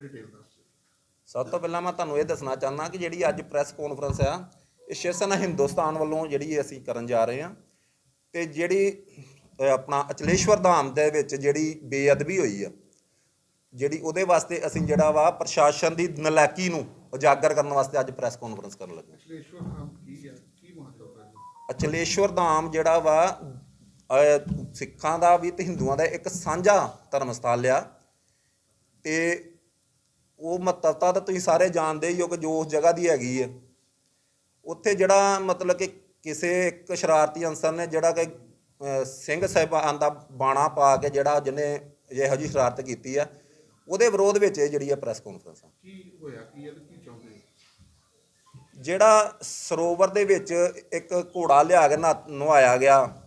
Detail ਦੱਸ ਦਿਓ। ਸਭ ਤੋਂ ਪਹਿਲਾਂ ਮੈਂ ਤੁਹਾਨੂੰ ਇਹ ਦੱਸਣਾ ਚਾਹੁੰਦਾ ਕਿ ਜਿਹੜੀ ਅੱਜ ਪ੍ਰੈਸ ਕਾਨਫਰੰਸ ਆ ਇਹ ਸ਼ਿਵ ਸੈਨਾ ਹਿੰਦੁਸਤਾਨ ਵੱਲੋਂ ਜਿਹੜੀ ਅਸੀਂ ਕਰਨ ਜਾ ਰਹੇ ਹਾਂ ਤੇ ਜਿਹੜੀ ਆਪਣਾ ਅਚਲੇਸ਼ਵਰ ਧਾਮ ਦੇ ਵਿੱਚ ਜਿਹੜੀ ਬੇਅਦਬੀ ਹੋਈ ਆ ਜਿਹੜੀ ਉਹਦੇ ਵਾਸਤੇ ਅਸੀਂ ਜਿਹੜਾ ਵਾ ਪ੍ਰਸ਼ਾਸਨ ਦੀ ਨਲਾਇਕੀ ਨੂੰ ਉਜਾਗਰ ਕਰਨ ਵਾਸਤੇ ਅੱਜ ਪ੍ਰੈਸ ਕਾਨਫਰੰਸ ਕਰਨ ਲੱਗੇ ਅਚਲੇਸ਼ਵਰ ਨਾਮ ਕੀ ਹੈ ਕੀ ਮਹੱਤਵ ਹੈ ਜੀ? ਅਚਲੇਸ਼ਵਰ ਧਾਮ ਜਿਹੜਾ ਵਾ ਸਿੱਖਾਂ ਦਾ ਵੀ ਤੇ ਹਿੰਦੂਆਂ ਦਾ ਇੱਕ ਸਾਂਝਾ ਧਰਮ ਸਥਲ ਆ ਤੇ ਉਹ ਮਹੱਤਵਤਾ ਤਾਂ ਤੁਸੀਂ ਸਾਰੇ ਜਾਣਦੇ ਹੀ ਹੋ ਕਿ ਜੋ ਉਸ ਜਗ੍ਹਾ ਦੀ ਹੈਗੀ ਹੈ ਉੱਥੇ ਜਿਹੜਾ ਮਤਲਬ ਕਿ ਕਿਸੇ ਇੱਕ ਸ਼ਰਾਰਤੀ ਅਨਸਰ ਨੇ ਜਿਹੜਾ ਕਿ ਸਿੰਘ ਸਾਹਿਬਾਨ ਦਾ ਬਾਣਾ ਪਾ ਕੇ ਜਿਹੜਾ ਜਿਹਨੇ ਇਹੋ ਜਿਹੀ ਸ਼ਰਾਰਤ ਕੀਤੀ ਆ ਉਹਦੇ ਵਿਰੋਧ ਵਿੱਚ ਇਹ ਜਿਹੜੀ ਹੈ ਪ੍ਰੈਸ ਕਾਨਫਰੰਸ ਆ। ਕੀ ਹੋਇਆ? ਕੀ ਹੈ ਤੇ ਕੀ ਚਾਹੁੰਦੇ ਹੋ? ਜਿਹੜਾ ਸਰੋਵਰ ਦੇ ਵਿੱਚ ਇੱਕ ਘੋੜਾ ਲਿਆ ਕੇ ਨਵਾਇਆ ਗਿਆ।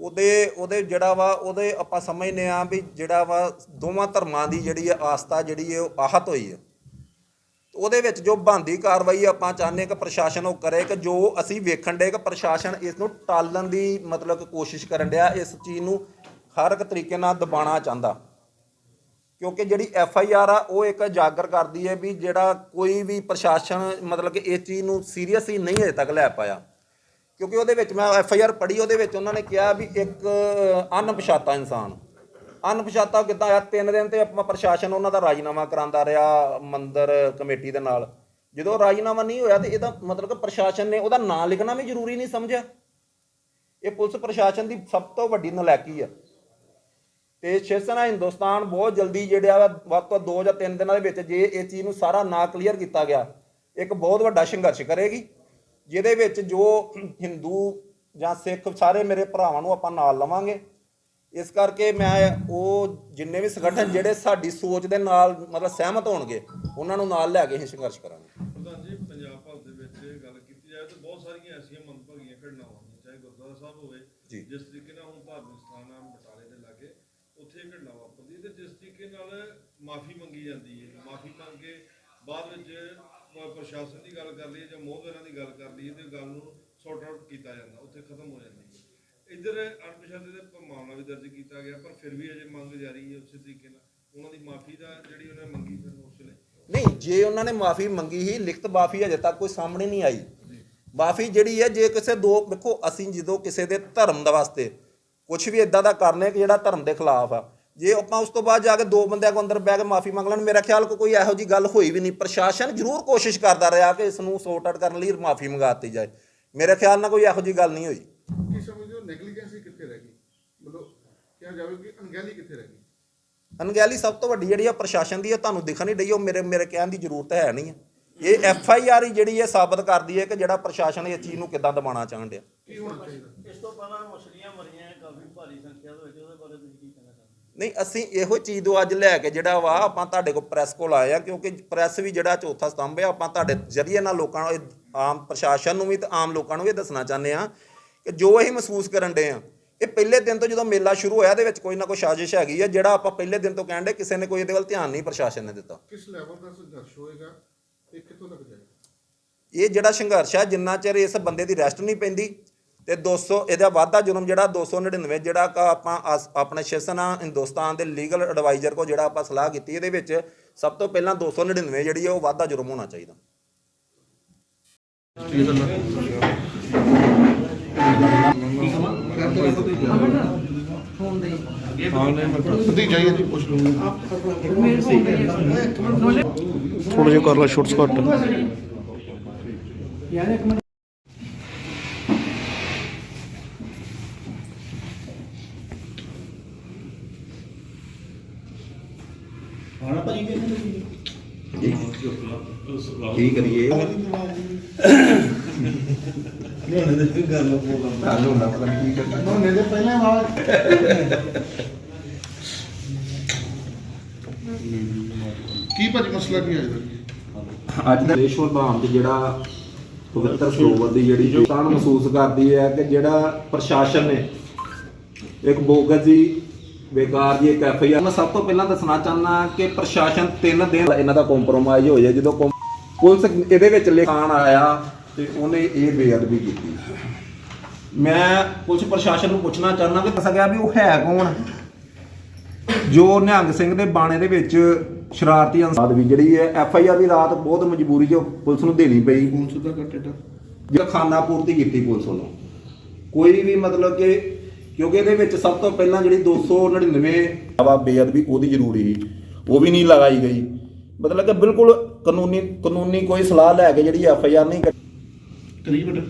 ਉਹਦੇ ਉਹਦੇ ਜਿਹੜਾ ਵਾ, ਉਹਦੇ ਆਪਾਂ ਸਮਝਨੇ ਆ ਵੀ ਜਿਹੜਾ ਵਾ ਦੋਵਾਂ ਧਰਮਾਂ ਦੀ ਜਿਹੜੀ ਹੈ ਆਸਥਾ ਜਿਹੜੀ ਹੈ ਉਹ ਆਹਤ ਹੋਈ ਹੈ ਉਹਦੇ ਵਿੱਚ ਜੋ ਬੰਦੀ ਕਾਰਵਾਈ ਆਪਾਂ ਚਾਹੁੰਦੇ ਕਿ ਪ੍ਰਸ਼ਾਸਨ ਉਹ ਕਰੇ ਕਿ ਜੋ ਅਸੀਂ ਵੇਖਣ ਦੇ ਕਿ ਪ੍ਰਸ਼ਾਸਨ ਇਸ ਨੂੰ ਟਾਲਣ ਦੀ ਮਤਲਬ ਕੋਸ਼ਿਸ਼ ਕਰਨ ਡਿਆ, ਇਸ ਚੀਜ਼ ਨੂੰ ਹਰ ਇੱਕ ਤਰੀਕੇ ਨਾਲ ਦਬਾਉਣਾ ਚਾਹੁੰਦਾ। ਕਿਉਂਕਿ ਜਿਹੜੀ ਐਫ ਆਈ ਆਰ ਆ, ਉਹ ਇੱਕ ਉਜਾਗਰ ਕਰਦੀ ਹੈ ਵੀ ਜਿਹੜਾ ਕੋਈ ਵੀ ਪ੍ਰਸ਼ਾਸਨ ਮਤਲਬ ਕਿ ਇਸ ਚੀਜ਼ ਨੂੰ ਸੀਰੀਅਸਲੀ ਨਹੀਂ ਹਜੇ ਤੱਕ ਲੈ ਪਾਇਆ। ਕਿਉਂਕਿ ਉਹਦੇ ਵਿੱਚ ਮੈਂ ਐਫ ਆਈ ਆਰ ਪੜ੍ਹੀ, ਉਹਦੇ ਵਿੱਚ ਉਹਨਾਂ ਨੇ ਕਿਹਾ ਵੀ ਇੱਕ ਅਣਪਛਾਤਾ ਇਨਸਾਨ। ਅਣਪਛਾਤਾ ਕਿੱਦਾਂ ਆ ਤਿੰਨ ਦਿਨ ਤੇ ਆਪਾਂ ਪ੍ਰਸ਼ਾਸਨ ਉਹਨਾਂ ਦਾ ਰਾਜੀਨਾਮਾ ਕਰਾਉਂਦਾ ਰਿਹਾ ਮੰਦਰ ਕਮੇਟੀ ਦੇ ਨਾਲ। ਜਦੋਂ ਰਾਜੀਨਾਮਾ ਨਹੀਂ ਹੋਇਆ ਤੇ ਇਹਦਾ ਮਤਲਬ ਕਿ ਪ੍ਰਸ਼ਾਸਨ ਨੇ ਉਹਦਾ ਨਾਂ ਲਿਖਣਾ ਵੀ ਜ਼ਰੂਰੀ ਨਹੀਂ ਸਮਝਿਆ। ਇਹ ਪੁਲਿਸ ਪ੍ਰਸ਼ਾਸਨ ਦੀ ਸਭ ਤੋਂ ਵੱਡੀ ਨਲਾਇਕੀ ਆ। ਤੇ ਸ਼ਿਵ ਸੈਨਾ ਹਿੰਦੁਸਤਾਨ ਬਹੁਤ ਜਲਦੀ ਜਿਹੜਾ ਵਾ, ਵੱਧ ਤੋਂ ਦੋ ਜਾਂ ਤਿੰਨ ਦਿਨਾਂ ਦੇ ਵਿੱਚ ਜੇ ਇਹ ਚੀਜ਼ ਨੂੰ ਸਾਰਾ ਨਾ ਕਲੀਅਰ ਕੀਤਾ ਗਿਆ, ਇੱਕ ਬਹੁਤ ਵੱਡਾ ਸੰਘਰਸ਼ ਕਰੇਗੀ। ਜਿਹਦੇ ਵਿੱਚ ਜੋ ਹਿੰਦੂ ਜਾਂ ਸਿੱਖ ਸਾਰੇ ਮੇਰੇ ਭਰਾਵਾਂ ਨੂੰ ਆਪਾਂ ਨਾਲ ਲਵਾਂਗੇ। ਇਸ ਕਰਕੇ ਮੈਂ ਉਹ ਜਿੰਨੇ ਵੀ ਸੰਗਠਨ ਜਿਹੜੇ ਸਾਡੀ ਸੋਚ ਦੇ ਨਾਲ ਮਤਲਬ ਸਹਿਮਤ ਹੋਣਗੇ ਉਹਨਾਂ ਨੂੰ ਨਾਲ ਲੈ ਕੇ ਅਸੀਂ ਸੰਘਰਸ਼ ਕਰਾਂਗੇ। ਪ੍ਰਧਾਨ ਜੀ ਪੰਜਾਬ ਭਰ ਦੇ ਵਿੱਚ ਗੱਲ ਕੀਤੀ ਜਾਏ ਤਾਂ ਬਹੁਤ ਸਾਰੀਆਂ ਐਸੀਆਂ ਮੰਦਭਾਗੀਆਂ ਘਟਨਾਵਾਂ ਨੇ ਚਾਹੇ ਗੁਰਦੁਆਰਾ ਸਾਹਿਬ ਹੋਵੇ। ਜਿਸ ਤਰੀਕੇ ਨਾਲ ਹੁਣ ਧਾਰਮਿਕ ਸਥਾਨ ਆ ਬਟਾਲੇ ਦੇ ਲਾਗੇ ਉੱਥੇ ਘਟਨਾ ਵਾਪਰਦੀ ਤੇ ਜਿਸ ਤਰੀਕੇ ਨਾਲ ਮਾਫੀ ਮੰਗੀ ਜਾਂਦੀ ਹੈ। ਮਾਫੀ ਮੰਗ ਕੇ ਬਾਅਦ ਵਿੱਚ ਪ੍ਰਸ਼ਾਸਨ ਦੀ ਗੱਲ ਕਰ ਲਈਏ ਜਾਂ ਮੋਹਦਰਾਂ ਦੀ ਗੱਲ ਕਰ ਲਈਏ ਤੇ ਗੱਲ ਨੂੰ ਸੌਟ ਆਊਟ ਕੀਤਾ ਜਾਂਦਾ ਉੱਥੇ ਖਤਮ ਹੋ ਜਾਂਦੀ ਹੈ। ਇੱਧਰ ਅਣਪਛਾਤੇ ਦੇ ਮਾਮਲਾ ਵੀ ਦਰਜ ਕੀਤਾ ਗਿਆ ਪਰ ਫਿਰ ਵੀ ਅਜੇ ਮੰਗ ਜਾਰੀ ਹੈ ਉਸੇ ਤਰੀਕੇ ਨਾਲ। ਉਹਨਾਂ ਦੀ ਮਾਫੀ ਦਾ ਜਿਹੜੀ ਉਹਨੇ ਮੰਗੀ ਫਿਰ ਉਸ ਵੇਲੇ। ਨਹੀਂ ਜੇ ਉਹਨਾਂ ਨੇ ਮਾਫੀ ਮੰਗੀ ਹੀ ਲਿਖਤ ਮਾਫੀ ਅਜੇ ਤੱਕ ਕੋਈ ਸਾਹਮਣੇ ਨਹੀਂ ਆਈ। ਮਾਫੀ ਜਿਹੜੀ ਹੈ ਜੇ ਕਿਸੇ ਦੋ ਵੇਖੋ ਅਸੀਂ ਜਦੋਂ ਕਿਸੇ ਦੇ ਧਰਮ ਦਾ ਵਾਸਤੇ ਕੁਝ ਵੀ ਇਦਾਂ ਦਾ ਕਰਨੇ ਕਿ ਜਿਹੜਾ ਧਰਮ ਦੇ ਖਿਲਾਫ ਆ ਜੇ ਆਪਾਂ ਉਸ ਤੋਂ ਬਾਅਦ ਜਾ ਕੇ ਦੋ ਬੰਦਿਆਂ ਕੋ ਅੰਦਰ ਬਹਿ ਕੇ ਮਾਫੀ ਮੰਗ ਲੈਣ ਮੇਰਾ ਖਿਆਲ ਕੋ ਕੋਈ ਇਹੋ ਜੀ ਗੱਲ ਹੋਈ ਵੀ ਨਹੀਂ। ਪ੍ਰਸ਼ਾਸਨ ਜ਼ਰੂਰ ਕੋਸ਼ਿਸ਼ ਕਰਦਾ ਰਿਹਾ ਕਿ ਇਸ ਨੂੰ ਸੌਟ ਆਊਟ ਕਰਨ ਲਈ ਮਾਫੀ ਮੰਗਾਤੀ ਜਾਏ। ਮੇਰੇ ਖਿਆਲ ਨਾਲ ਕੋਈ ਇਹੋ ਜੀ ਗੱਲ ਨਹੀਂ ਹੋਈ। ਕੀ ਸਮਝਦੇ ਹੋ ਨੈਗਲੀਜੈਂਸੀ ਕਿੱਥੇ ਰਹਿ ਗਈ? ਮਤਲਬ ਕਿਹਾ ਜਾਵੇ ਕਿ ਅਣਗਹਿਲੀ ਕਿੱਥੇ ਰਹਿ ਗਈ? ਅਣਗਹਿਲੀ ਸਭ ਤੋਂ ਵੱਡੀ ਜਿਹੜੀ ਆ ਪ੍ਰਸ਼ਾਸਨ ਦੀ ਹੈ ਤੁਹਾਨੂੰ ਦਿਖਣ ਨਹੀਂ ਡਈ ਉਹ ਮੇਰੇ ਮੇਰੇ ਕਹਿਣ ਦੀ ਜ਼ਰੂਰਤ ਹੈ ਨਹੀਂ ਇਹ ਐਫ ਆਈ ਆਰ ਹੀ ਜਿਹੜੀ ਹੈ ਸਾਬਤ ਕਰਦੀ ਹੈ ਕਿ ਜਿਹੜਾ ਪ੍ਰਸ਼ਾਸਨ ਇਸ ਚੀਜ਼ ਨੂੰ ਕਿੱਦਾਂ ਦਬਾਉਣਾ ਚਾਹੁਣ ਡਿਆ ਕੀ ਹੋਣਾ ਚਾਹੀਦਾ? ਇਸ ਤੋਂ ਪਹਿਲਾਂ ਮਛਲੀਆਂ ਮਰੀਆਂ ਹੈ ਕਾਫੀ ਭਾਰੀ ਸੰਖਿਆ ਦੇ ਵਿੱਚ ਉਹਦੇ ਬਾਰੇ ਤੁਸੀਂ ਕੀ ਨਹੀਂ ਅਸੀਂ ਇਹੋ ਚੀਜ਼ ਤੋਂ ਅੱਜ ਲੈ ਕੇ ਜਿਹੜਾ ਵਾ ਆਪਾਂ ਤੁਹਾਡੇ ਕੋਲ ਪ੍ਰੈਸ ਕੋਲ ਆਏ ਆ ਕਿਉਂਕਿ ਪ੍ਰੈਸ ਵੀ ਜਿਹੜਾ ਚੌਥਾ ਸਤੰਭ ਹੈ ਆਪਾਂ ਤੁਹਾਡੇ ਜ਼ਰੀਏ ਨਾਲ ਲੋਕਾਂ ਨੂੰ ਇਹ ਆਮ ਪ੍ਰਸ਼ਾਸਨ ਨੂੰ ਵੀ ਤੇ ਆਮ ਲੋਕਾਂ ਨੂੰ ਵੀ ਦੱਸਣਾ ਚਾਹੁੰਦੇ ਆ ਕਿ ਜੋ ਅਸੀਂ ਮਹਿਸੂਸ ਕਰਨ ਦੇ ਆ ਇਹ ਪਹਿਲੇ ਦਿਨ ਤੋਂ ਜਦੋਂ ਮੇਲਾ ਸ਼ੁਰੂ ਹੋਇਆ ਇਹਦੇ ਵਿੱਚ ਕੋਈ ਨਾ ਕੋਈ ਸਾਜ਼ਿਸ਼ ਹੈਗੀ ਆ ਜਿਹੜਾ ਆਪਾਂ ਪਹਿਲੇ ਦਿਨ ਤੋਂ ਕਹਿੰਦੇ ਕਿਸੇ ਨੇ ਕੋਈ ਇਹਦੇ ਵੱਲ ਧਿਆਨ ਨਹੀਂ ਪ੍ਰਸ਼ਾਸਨ ਨੇ ਦਿੱਤਾ। ਕਿਸ ਲੈਵਲ ਦਾ ਸੰਘਰਸ਼ ਹੋਏਗਾ? ਤੇ ਕਿੱਥੋਂ ਤੱਕ ਜਾਏਗਾ? ਇਹ ਜਿਹੜਾ ਸੰਘਰਸ਼ ਹੈ ਜਿੰਨਾ ਚਿਰ ਇਸ ਬੰਦੇ ਦੀ ਰੈਸਟ ਨਹੀਂ ਪੈਂਦੀ ਤੇ 200 ਇਹਦਾ ਵਾਧਾ ਜੁਰਮ ਜਿਹੜਾ 299 ਜਿਹੜਾ ਕਿ ਆਪਾਂ ਆਪਣੇ ਸ਼ਿਵ ਸੈਨਾ ਹਿੰਦੁਸਤਾਨ ਦੇ ਲੀਗਲ ਐਡਵਾਈਜ਼ਰ ਕੋ ਜਿਹੜਾ ਆਪਾਂ ਸਲਾਹ ਕੀਤੀ ਇਹਦੇ ਵਿੱਚ ਸਭ ਤੋਂ ਪਹਿਲਾਂ 299 ਜਿਹੜੀ ਹੈ ਉਹ ਵਾਧਾ ਜੁਰਮ ਹੋਣਾ ਚਾਹੀਦਾ। ਥੋੜਾ ਜਿਹਾ ਕਰ ਲਾ ਸ਼ਾਰਟਸ ਕੱਟ ਕੀ ਕਰੀਏ? ਨੋਨੇ ਦੇ ਪਹਿਲੇ ਵਾਰ ਕੀ ਭਾਜੀ ਮਸਲਾ ਕੀ ਹੈ ਇਹਦਾ ਅੱਜ ਦਾ ਦੇਸ਼ਵਰ ਧਾਮ ਤੇ ਜਿਹੜਾ ਪਵਿੱਤਰ ਸਰੋਵਰ ਦੀ ਜਿਹੜੀ ਜੁਤਾਨ ਮਹਿਸੂਸ ਕਰਦੀ ਹੈ ਕਿ ਜਿਹੜਾ ਪ੍ਰਸ਼ਾਸਨ ਨੇ ਇੱਕ ਬੋਗਸ ਬੇਕਾਰ ਜੀ ਇੱਕ ਐਫ ਆਈ ਆਰ ਮੈਂ ਸਭ ਤੋਂ ਪਹਿਲਾਂ ਦੱਸਣਾ ਚਾਹੁੰਦਾ ਕਿ ਪ੍ਰਸ਼ਾਸਨ ਤਿੰਨ ਦਿਨ ਇਹਨਾਂ ਦਾ ਕੰਪਰੋਮਾਈਜ਼ ਹੋ। ਜਾਏ ਜਦੋਂ ਪੁਲਿਸ ਇਹਦੇ ਵਿੱਚ ਲਿਖਾਣ ਆਇਆ ਤੇ ਉਹਨੇ ਇਹ ਬੇਅਦਬੀ ਕੀਤੀ। ਮੈਂ ਪੁਲਿਸ ਪ੍ਰਸ਼ਾਸਨ ਨੂੰ ਪੁੱਛਣਾ ਚਾਹੁੰਦਾ ਕਿ ਦੱਸਿਆ ਗਿਆ ਵੀ ਉਹ ਹੈ ਕੌਣ? ਜੋ ਨਿਹੰਗ ਸਿੰਘ ਦੇ ਬਾਣੇ ਦੇ ਵਿੱਚ ਸ਼ਰਾਰਤੀ ਅਨਸਾਰ ਵੀ ਜਿਹੜੀ ਹੈ ਐਫ ਆਈ ਆਰ ਦੀ ਰਾਤ ਬਹੁਤ ਮਜਬੂਰੀ 'ਚ ਪੁਲਿਸ ਨੂੰ ਦੇਣੀ ਪਈ। ਸਿੱਧਾ ਕਰ ਟੇਡਾ ਜਿਹੜਾ ਖਾਨਾ ਪੂਰਤੀ ਕੀਤੀ ਪੁਲਿਸ ਵੱਲੋਂ। ਕੋਈ ਵੀ ਮਤਲਬ ਕਿ ਕਿਉਂਕਿ ਇਹਦੇ ਵਿੱਚ ਸਭ ਤੋਂ ਪਹਿਲਾਂ ਜਿਹੜੀ 299 ਆਵਾ ਬੇਅਦਬੀ ਉਹਦੀ ਜ਼ਰੂਰੀ ਸੀ। ਉਹ ਵੀ ਨਹੀਂ ਲਗਾਈ ਗਈ। ਮਤਲਬ ਕਿ ਬਿਲਕੁਲ ਕਾਨੂੰਨੀ ਕਾਨੂੰਨੀ ਕੋਈ ਸਲਾਹ ਲੈ ਕੇ ਜਿਹੜੀ ਐਫ ਆਈ ਆਰ ਨਹੀਂ ਕਰੀ ਬੇਟਾ